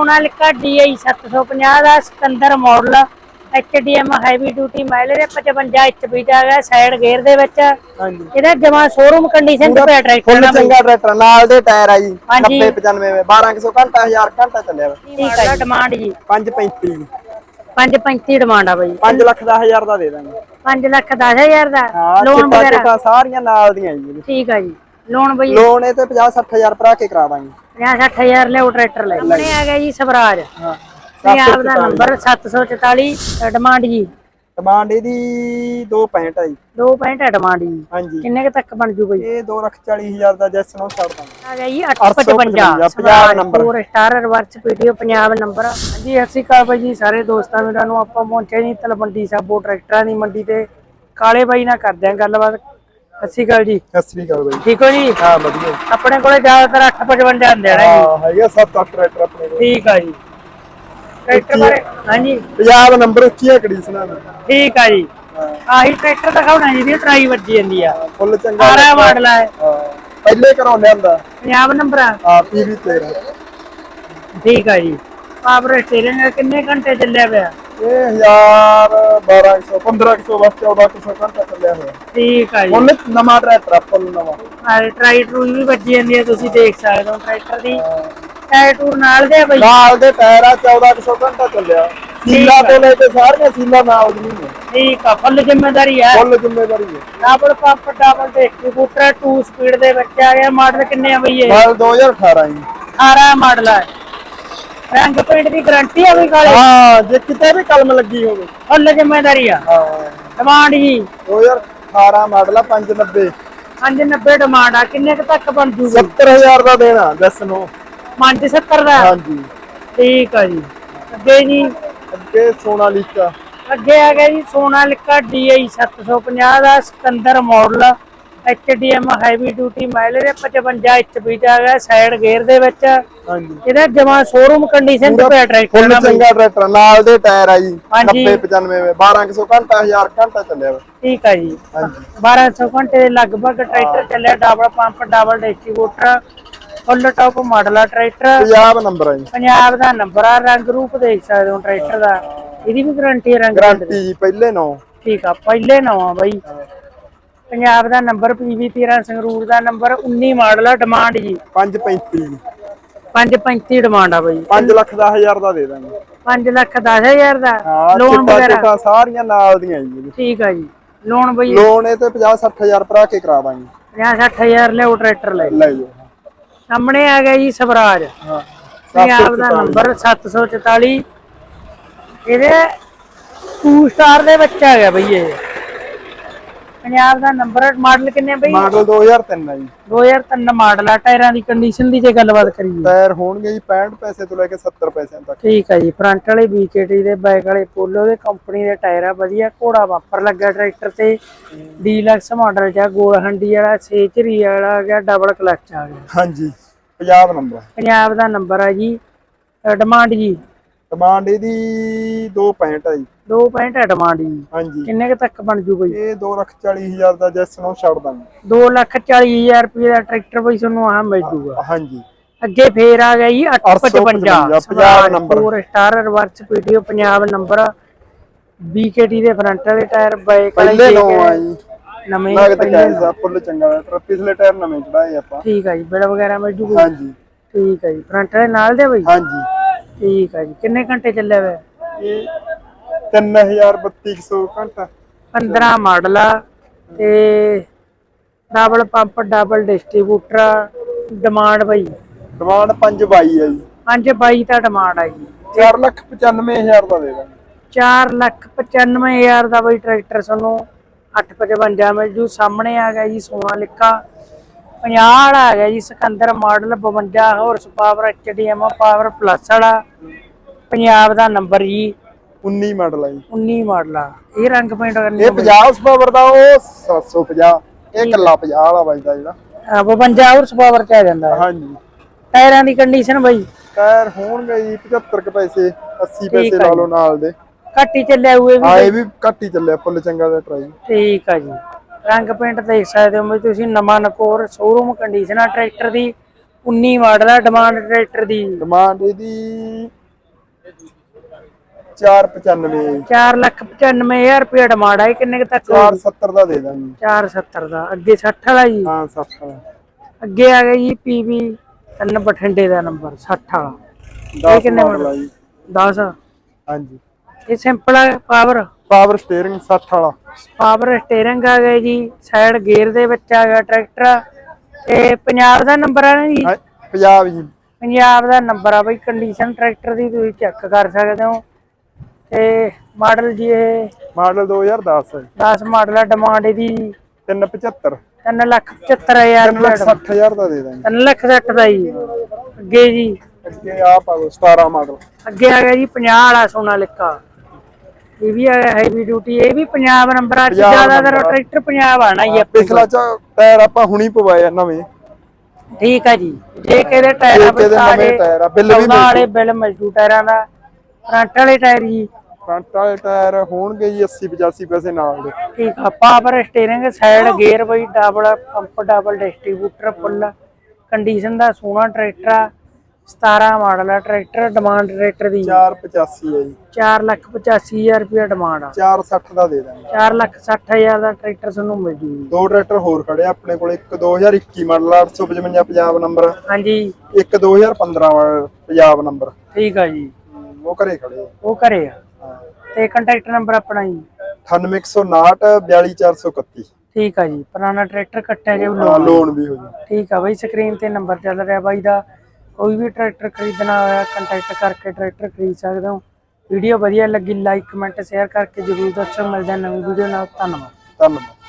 Sonalika DI 750 ਦਾ Sikander model HDM heavy duty mileage 55 HP ਦਾ ਹੈਗਾ side gear ਦੇ ਵਿੱਚ। ਹਾਂਜੀ। ਇਹਦਾ ਜਮਾ ਸ਼ੋਰੂਮ ਕੰਡੀਸ਼ਨ ਤੇ ਪਿਆ ਟਰੈਕਟਰ ਦਾ। ਚੰਗਾ ਟਰੈਕਟਰ ਨਾਲ ਦੇ ਟਾਇਰ ਆ ਜੀ ਹਾਂਜੀ। 90 95 1200 ਘੰਟਾ 1000 ਘੰਟਾ ਚੱਲਿਆ ਵਾ। ਠੀਕ ਹੈ ਡਿਮਾਂਡ ਜੀ। 535 535 ਡਿਮਾਂਡ ਆ ਬਈ। 5 ਲੱਖ 10000 ਦਾ ਦੇ ਦਾਂਗੇ। 5 ਲੱਖ 10000 ਦਾ ਹਾਂ ਲੋਨ ਵਗੈਰਾ। ਸਾਰੀਆਂ ਨਾਲ ਦੀਆਂ ਜੀ। ਠੀਕ ਹੈ ਜੀ। ਲੋਨ ਬਈ। ਲੋਨ ਇਹ ਤੇ 50 60000 ਭਰਾ ਕੇ ਕਰਾ ਦਾਂਗੇ 50 60000 ਲਿਓ ਟਰੈਕਟਰ ਲੈ। ਸਾਹਮਣੇ ਆ ਗਿਆ ਜੀ ਸਵਰਾਜ। ਹਾਂ ਪੰਜਾਬ ਦਾ ਨੰਬਰ 744 ਡਿਮਾਂਡ ਜੀ। ਡਿਮਾਂਡ ਇਹਦੀ 265 ਹੈ ਜੀ। 2.5 ਡਿਮਾਂਡ ਜੀ। ਹਾਂਜੀ। ਕਿੰਨੇ ਕੁ ਤੱਕ ਬਣ ਜੂ ਬਈ? ਇਹ 240000 ਦਾ ਜੈਸ ਨੂੰ ਛੱਡ ਦਾਂਗੇ ਆ ਗਿਆ ਜੀ 855, 855 Punjab number. Four star reverse PTO Punjab number. ਹਾਂਜੀ ਸਤਿ ਸ਼੍ਰੀ ਅਕਾਲ ਬਾਈ ਜੀ ਸਾਰੇ ਦੋਸਤਾਂ ਵੀਰਾਂ ਨੂੰ ਆਪਾਂ ਪਹੁੰਚੇ ਜੀ ਤਲਵੰਡੀ ਸਾਬੋ ਟਰੈਕਟਰਾਂ ਦੀ ਮੰਡੀ ਤੇ। ਕਾਲੇ ਬਾਈ ਨਾਲ ਕਰਦੇ ਆਂ ਗੱਲਬਾਤ। ਸ਼੍ਰੀ ਅਕਾਲ ਜੀ। ਸਤਿ ਸ੍ਰੀ ਅਕਾਲ ਬਾਈ। ਠੀਕ ਹੋ ਜੀ? ਹਾਂ ਵਧੀਆ। ਆਪਣੇ ਕੋਲੇ ਜ਼ਿਆਦਾਤਰ 855 ਆਉਂਦੇ ਨੇ ਜੀ। ਹਾਂ ਹੈਗਾ 7-8 ਟਰੈਕਟਰ ਆਪਣੇ ਕੋਲ। ਠੀਕ ਆ ਜੀ। ਟਰੈਕਟਰ ਬਾਰੇ ਹਾਂਜੀ। ਪੰਜਾਬ ਨੰਬਰ ਉੱਚੀਆਂ ਕੰਡੀਸ਼ਨਾਂ ਨੇ ਠੀਕ ਆ ਜੀ। ਆਹੀ ਟਰੈਕਟਰ ਦਿਖਾਉਣਾ ਜੀ ਦੀ ਟਰਾਈ ਵੱਜੀ ਜਾਂਦੀ ਆ। ਫੁੱਲ ਚੰਗਾ 12 ਮਾਡਲ ਆ ਇਹ। ਹਾਂ। ਪਹਿਲੇ ਘਰੋਂ ਲਿਆਂਦਾ ਪੰਜਾਬ ਨੰਬਰ ਆ। ਆ ਪੀਵੀ 13 ਠੀਕ ਆ ਜੀ। ਪਾਵਰ ਸਟੀਅਰਿੰਗ ਕਿੰਨੇ ਘੰਟੇ ਚੱਲਿਆ ਪਿਆ? ਇਹ ਹਜ਼ਾਰ 1200 1500 ਬਸ 1400 ਘੰਟਾ ਚੱਲਿਆ ਹੋਇਆ। ਠੀਕ ਆ ਜੀ। ਹੁਣ ਨਵਾਂ ਟਰੈਕਟਰ ਆ, ਫੁੱਲ ਨਵਾਂ। ਆ ਟਰਾਈ ਟਰੂਈ ਵੀ ਵੱਜੀ ਜਾਂਦੀ ਹੈ ਤੁਸੀਂ ਦੇਖ ਸਕਦੇ ਹੋ ਟਰੈਕਟਰ ਦੀ। ਟਾਇਰ ਟੂਰ ਨਾਲ ਦੇ ਬਈ? ਨਾਲ ਦੇ ਟਾਇਰ ਆ 1400 ਘੰਟਾ ਚੱਲਿਆ। ਸੀਲਾ ਤੋਂ ਲੈ ਕੇ ਸਾਰੀਆਂ ਸੀਲਾ ਨਾਲ ਦੀ ਨੇ। ਠੀਕ ਆ ਫੁੱਲ ਜ਼ਿੰਮੇਵਾਰੀ ਹੈ ਫੁੱਲ ਜ਼ਿੰਮੇਵਾਰੀ ਹੈ double pump double distributor 2 speed ਦੇ ਵਿੱਚ ਆ ਗਿਆ ਮਾਡਲ ਕਿੰਨੇ ਆ ਬਈ ਇਹ? ਮਾਡਲ 2018 ਜੀ। 18 ਮਾਡਲ ਹੈ ਰੰਗ ਪੇਂਟ ਦੀ ਗਾਰੰਟੀ ਆ ਬਈ ਕਾਲੇ ਹਾਂ ਜੇ ਕਿਤੇ ਵੀ ਕਲਮ ਲੱਗੀ ਹੋਵੇ। ਫੁੱਲ ਜ਼ਿੰਮੇਵਾਰੀ ਆ। ਹਾਂ। ਡਿਮਾਂਡ ਜੀ। 2018 ਮਾਡਲ ਆ 590 590 ਡਿਮਾਂਡ ਆ। ਕਿੰਨੇ ਕੁ ਤੱਕ ਬਣ ਜੂਗੀ? 70000 ਦਾ ਦੇਣਾ ਦੱਸ ਨੂੰ। 570 ਦਾ? ਹਾਂਜੀ। ਠੀਕ ਆ ਜੀ। ਅੱਗੇ ਜੀ? ਅੱਗੇ ਸੋਨਾਲੀਕਾ ਅੱਗੇ ਆ ਗਿਆ ਜੀ ਸੋਨਾਲਿਕਾ DI 750 ਦਾ Sikander model HDM heavy duty mileage 55 HP ਦਾ ਹੈਗਾ ਸਾਈਡ ਗੇਅਰ ਦੇ ਵਿੱਚ। ਹਾਂਜੀ। ਇਹਦਾ ਜਮਾ ਸ਼ੋਰੂਮ ਕੰਡੀਸ਼ਨ ਤੇ ਪਿਆ ਟਰੈਕਟਰ ਫੁੱਲ ਨਾ ਬਈ। ਚੰਗਾ ਟਰੈਕਟਰ ਨਾਲ ਦੇ ਟਾਇਰ ਆ ਜੀ ਹਾਂਜੀ। 90 95 1200 ਘੰਟਾ 1000 ਘੰਟਾ ਚੱਲਿਆ ਠੀਕ ਆ ਜੀ। ਹਾਂਜੀ। 1200 ਘੰਟੇ ਦੇ ਲਗਭਗ ਟਰੈਕਟਰ ਚੱਲਿਆ double pump double distributor full top model ਆ ਟਰੈਕਟਰ ਪੰਜਾਬ ਨੰਬਰ ਆ ਜੀ। ਪੰਜਾਬ ਦਾ ਨੰਬਰ ਆ ਰੰਗ ਰੂਪ ਦੇਖ ਸਕਦੇ ਹੋ ਟਰੈਕਟਰ ਦਾ। ਇਹਦੀ ਵੀ ਗਾਰੰਟੀ ਹੈ ਰੰਗ। ਗਾਰੰਟੀ ਜੀ ਪਹਿਲੇ ਨੌ। ਠੀਕ ਆ ਪਹਿਲੇ ਨਵਾਂ ਬਾਈ। ਪੰਜਾਬ ਦਾ ਨੰਬਰ ਪੀਵੀ 13 ਸੰਗਰੂਰ ਦਾ ਨੰਬਰ 19 ਮਾਡਲ ਆ ਡਿਮਾਂਡ ਜੀ। 535 535 ਡਿਮਾਂਡ ਆ ਬਾਈ। 5 ਲੱਖ 10000 ਦਾ ਦੇ ਦਾਂਗੇ। 5 ਲੱਖ 10000 ਦਾ। ਹਾਂ ਲੋਨ ਵਗੈਰਾ। ਸਾਰੀਆਂ ਨਾਲ ਦੀਆਂ ਜੀ ਠੀਕ ਆ ਜੀ। ਲੋਨ ਬਈ ਲੋਨ ਇਹ ਤੇ 50 60000 ਭਰਾ ਕੇ ਕਰਾ ਦਾਂਗੇ। 50 60000 ਲਿਓ ਟਰੈਕਟਰ ਲੈ ਲੈ ਜਾਓ। ਸਾਹਮਣੇ ਆ ਗਿਆ ਜੀ ਸਵਰਾਜ। ਹਾਂ ਪੰਜਾਬ ਦਾ ਨੰਬਰ 744 ਇਹਦੇ 2 ਸਟਾਰ ਦੇ ਵਿੱਚ ਆ ਗਿਆ ਬਈ ਇਹ। ਪੰਜਾਬ ਦਾ ਨੰਬਰ ਮਾਡਲ ਕਿੰਨੇ ਬਈ? ਮਾਡਲ 2003 ਆ ਜੀ। 2003 ਮਾਡਲ ਆ ਟਾਇਰਾਂ ਦੀ ਕੰਡੀਸ਼ਨ ਦੀ ਜੇ ਗੱਲਬਾਤ ਕਰੀਏ। ਟਾਇਰ ਹੋਣਗੇ ਜੀ 65 ਪੈਸੇ ਤੋਂ ਲੈ ਕੇ 70 ਪੈਸਿਆਂ ਤੱਕ। ਠੀਕ ਹੈ ਜੀ ਫਰੰਟ ਵਾਲੇ BKT ਦੇ ਬੈਕ ਵਾਲੇ ਪੋਲੋ ਦੇ ਕੰਪਨੀ ਦੇ ਟਾਇਰ ਆ ਵਧੀਆ ਘੋੜਾ ਵਾਪਰ ਲੱਗਾ ਟਰੈਕਟਰ ਤੇ। ਡੀਲਕਸ ਮਾਡਲ ਜਾਂ ਗੋਲ ਹੰਡੀ ਵਾਲਾ ਸੇਚਰੀ ਵਾਲਾ ਆ ਗਿਆ ਡਬਲ ਕਲਚ ਆ ਗਿਆ। ਹਾਂਜੀ ਪੰਜਾਬ ਨੰਬਰ ਪੰਜਾਬ ਦਾ ਨੰਬਰ ਆ ਜੀ ਡਿਮਾਂਡ ਜੀ। ਡਿਮਾਂਡ ਇਹਦੀ 265 ਆ ਜੀ। 2.5 ਡਿਮਾਂਡ ਜੀ। ਹਾਂਜੀ। ਕਿੰਨੇ ਕੁ ਤੱਕ ਬਣ ਜੂ? ਬਈ ਇਹ 240000 ਦਾ ਜੈਸ ਨੂੰ ਛੱਡ ਦਾਂਗੇ। 2 ਲੱਖ 40000 ਰੁਪਏ ਦਾ ਟਰੈਕਟਰ ਬਈ ਤੁਹਾਨੂੰ ਆਹ ਮਿਲ ਜੂਗਾ। ਹਾਂਜੀ। ਅੱਗੇ ਫੇਰ ਆ ਗਿਆ ਜੀ 855 Punjab number. Star reverse PTO Punjab number. BKT ਦੇ ਫਰੰਟ ਵਾਲੇ ਟਾਇਰ ਬਾਈਕ ਪਹਿਲੇ ਜੇ ਨੌ ਕੇ ਆ ਜੀ। ਨਵੇਂ ਪਹਿਲੇ ਆ ਫੁੱਲ ਚੰਗਾ ਟਰ ਪਿਛਲੇ ਟਾਇਰ ਨਵੇਂ ਚੜਾਏ ਆਪਾਂ। ਠੀਕ ਹੈ ਜੀ ਬਿਲ ਵਗੈਰਾ ਮਿਲ ਜੂਗਾ ਹਾਂਜੀ। ਠੀਕ ਹੈ ਜੀ ਫਰੰਟ ਵਾਲੇ ਨਾਲ ਦੇ ਬਈ? ਹਾਂਜੀ। ਠੀਕ ਹੈ ਜੀ। ਕਿੰਨੇ ਘੰਟੇ ਚੱਲਿਆ ਹੋਇਆ ਇਹ 3300 ਘੰਟਾ। 15 ਮਾਡਲ ਆ ਤੇ double pump double distributor demand ਬਈ? ਡਿਮਾਂਡ 522 ਆ ਜੀ। 522 ਦਾ ਡਿਮਾਂਡ ਆ ਜੀ। 495000 ਦਾ ਦੇ ਦਾਂਗੇ। 4 ਲੱਖ 95000 ਦਾ ਬਈ ਟਰੈਕਟਰ ਤੁਹਾਨੂੰ 855 ਮਿਲ ਜੂ। ਸਾਹਮਣੇ ਆ ਗਿਆ ਜੀ ਸੋਨਾਲਿਕਾ 50 ਵਾਲਾ ਆ ਗਿਆ ਜੀ Sikander model 52 horse power HDM power plus ਵਾਲਾ। ਪੰਜਾਬ ਦਾ ਨੰਬਰ ਜੀ। 19 ਮਾਡਲ ਆ ਜੀ। 19 ਮਾਡਲ ਆ। ਇਹ ਰੰਗ ਪੇਂਟ ਕਰਨੀ ਇਹ 50 ਪਾਵਰ ਦਾ ਉਹ 750 ਇਹ ਕੱਲਾ 50 ਵਾਲਾ ਵੱਜਦਾ ਜਿਹੜਾ। ਆ 52 ਹਾਰਸ ਪਾਵਰ ਚ ਆ ਜਾਂਦਾ ਹੈ। ਹਾਂਜੀ। ਟਾਇਰਾਂ ਦੀ ਕੰਡੀਸ਼ਨ ਬਈ। ਟਾਇਰ ਹੋਣਗੇ ਜੀ 75 ਕੁ ਪੈਸੇ 80 ਠੀਕ ਪੈਸੇ ਆ ਲਾ ਜੀ। ਲਓ ਨਾਲ ਦੇ। ਘੱਟ ਹੀ ਚੱਲਿਆ ਹੋਏ ਵੀ ਹਾਂ ਇਹ ਵੀ ਘੱਟ ਹੀ ਚੱਲਿਆ ਫੁੱਲ ਚੰਗਾ ਦਾ ਟਰਾਈ। ਠੀਕ ਆ ਜੀ। ਰੰਗ ਪੇਂਟ ਦੇਖ ਸਕਦੇ ਹੋ ਬਈ ਤੁਸੀਂ ਨਵਾਂ ਨਕੋਰ ਸ਼ੋਰੂਮ ਕੰਡੀਸ਼ਨ ਆ ਟਰੈਕਟਰ ਦੀ 19 ਮਾਡਲ ਆ ਡਿਮਾਂਡ ਟਰੈਕਟਰ ਦੀ। ਡਿਮਾਂਡ ਇਹਦੀ 495 495000 ਰੁਪਏ ਡਿਮਾਂਡ ਆ ਇਹ ਕਿੰਨੇ ਕੁ ਤੱਕ 470 ਦਾ ਦੇ ਦਾਂਗੇ। 470 ਦਾ ਅੱਗੇ 60 ਵਾਲਾ ਜੀ? ਹਾਂ 60 ਦਾ ਅੱਗੇ ਆ ਗਿਆ ਜੀ ਪੀਵੀ ਤਿੰਨ ਬਠਿੰਡੇ ਦਾ ਨੰਬਰ 60 ਵਾਲਾ। 10 ਕਿੰਨੇ ਮਾਡਲ ਆ ਜੀ। 10 ਹਾਂਜੀ। ਇਹ ਸਿੰਪਲ ਆ ਪਾਵਰ ਪਾਵਰ ਸਟੀਅਰਿੰਗ 60 ਵਾਲਾ। ਪਾਵਰ ਸਟੀਅਰਿੰਗ ਆ ਗਿਆ ਜੀ ਸਾਈਡ ਗੇਅਰ ਦੇ ਵਿੱਚ ਆ ਗਿਆ ਟਰੈਕਟਰ। ਤੇ ਪੰਜਾਬ ਦਾ ਨੰਬਰ ਆ ਨਾ ਜੀ? ਹਾਂ, ਪੰਜਾਬ ਜੀ। ਪੰਜਾਬ ਦਾ ਨੰਬਰ ਆ ਬਈ ਕੰਡੀਸ਼ਨ ਟਰੈਕਟਰ ਦੀ ਤੁਸੀਂ ਚੈੱਕ ਕਰ ਸਕਦੇ ਹੋ। ਤੇ ਮਾਡਲ ਜੀ ਇਹ ਮਾਡਲ 2010 ਹੈ। 10 ਮਾਡਲ ਆ ਡਿਮਾਂਡ ਇਹਦੀ 375 3 ਲੱਖ 75000 ਰੁਪਏ 60000 ਦਾ ਦੇ ਦਾਂਗੇ। 3 ਲੱਖ 60 ਦਾ ਜੀ। ਅੱਗੇ ਜੀ। ਅੱਗੇ ਆ ਪਾਓ 17 ਮਾਡਲ। ਅੱਗੇ ਆ ਗਿਆ ਜੀ 50 ਵਾਲਾ ਸੋਨਾਲਿਕਾ। ਇਹ ਵੀ ਹੈਵੀ ਡਿਊਟੀ ਇਹ ਵੀ ਪੰਜਾਬ ਨੰਬਰ ਅੱਜ ਪੰਜਾਬ ਜ਼ਿਆਦਾਤਰ number ਆ। ਟਰੈਕਟਰ ਪੰਜਾਬ ਆਣਾ ਹੀ ਆਪਣੇ ਪਿਛਲਾ ਚ। ਟਾਇਰ ਆਪਾਂ ਹੁਣੀ ਪਵਾਏ ਆ ਨਵੇਂ। ਕੋਲ। ਠੀਕ ਆ ਜੀ। ਜੇ ਕਿਹਦੇ ਟਾਇਰ ਜੇ ਆ ਕਿਹਦੇ ਬਤਾ ਨਵੇਂ ਦੇ। ਟਾਇਰ ਆ, ਬਿੱਲ ਵੀ ਚੌਦਾਂ ਮਿਲ ਵਾਲੇ ਬਿੱਲ ਜੂ ਟਾਇਰਾਂ ਦਾ ਫਰੰਟ ਵਾਲੇ ਟਾਇਰ ਜੀ ਫਰੰਟ ਵਾਲੇ ਟਾਇਰ ਹੋਣਗੇ ਜੀ 80 85 ਪੈਸੇ ਨਾਲ ਦੇ। ਠੀਕ ਆ ਪਾਵਰ ਸਟੀਅਰਿੰਗ ਸਾਈਡ ਗੇਅਰ ਬਈ double pump double distributor full condition ਦਾ ਸੋਹਣਾ ਟਰੈਕਟਰ ਆ। 17 ਮਾਡਲ ਆ ਟਰੈਕਟਰ ਡਿਮਾਂਡ ਟਰੈਕਟਰ ਦੀ। 485 ਹੈ ਜੀ। 485000 ਰੁਪਏ ਡਿਮਾਂਡ ਆ। 460 ਦਾ ਦੇ ਦਾਂਗੇ 460000 ਦਾ ਟਰੈਕਟਰ ਤੁਹਾਨੂੰ ਮਿਲ ਜੂ ਜੀ ਦੋ ਟਰੈਕਟਰ ਹੋਰ ਖੜੇ ਆ ਆਪਣੇ ਕੋਲ ਇੱਕ 2021 ਮਾਡਲ 855 ਪੰਜਾਬ ਨੰਬਰ ਹਾਂਜੀ। ਇੱਕ 2015 ਮਾਡਲ ਪੰਜਾਬ ਨੰਬਰ ਠੀਕ ਆ ਜੀ। ਉਹ ਘਰੇ ਖੜੇ ਆ। ਉਹ ਘਰੇ ਆ। ਹਾਂ। ਤੇ ਕੰਟੈਕਟ ਨੰਬਰ ਆਪਣਾ ਜੀ। 9159 42431 ਠੀਕ ਆ ਜੀ। ਪੁਰਾਣਾ ਟਰੈਕਟਰ ਕੱਟਿਆ ਜੇ ਹਾਂ ਲੋਨ। ਵੀ ਹੋ ਜੂ। ਠੀਕ ਆ ਬਈ ਸਕਰੀਨ ਤੇ ਨੰਬਰ ਚੱਲ ਰਿਹਾ ਬਾਈ ਦਾ। ਕੋਈ ਵੀ ਟਰੈਕਟਰ ਖਰੀਦਣਾ ਹੋਇਆ ਕੰਟੈਕਟ ਕਰਕੇ ਟਰੈਕਟਰ ਖਰੀਦ ਸਕਦੇ ਹੋ। ਵੀਡੀਓ ਵਧੀਆ ਲੱਗੀ ਲਾਈਕ ਕਮੈਂਟ ਸ਼ੇਅਰ ਕਰਕੇ ਜਰੂਰ ਦੱਸੋ। ਮਿਲਦੇ ਹਾਂ ਨਵੀਂ ਵੀਡੀਓ ਨਾਲ। ਧੰਨਵਾਦ। ਧੰਨਵਾਦ।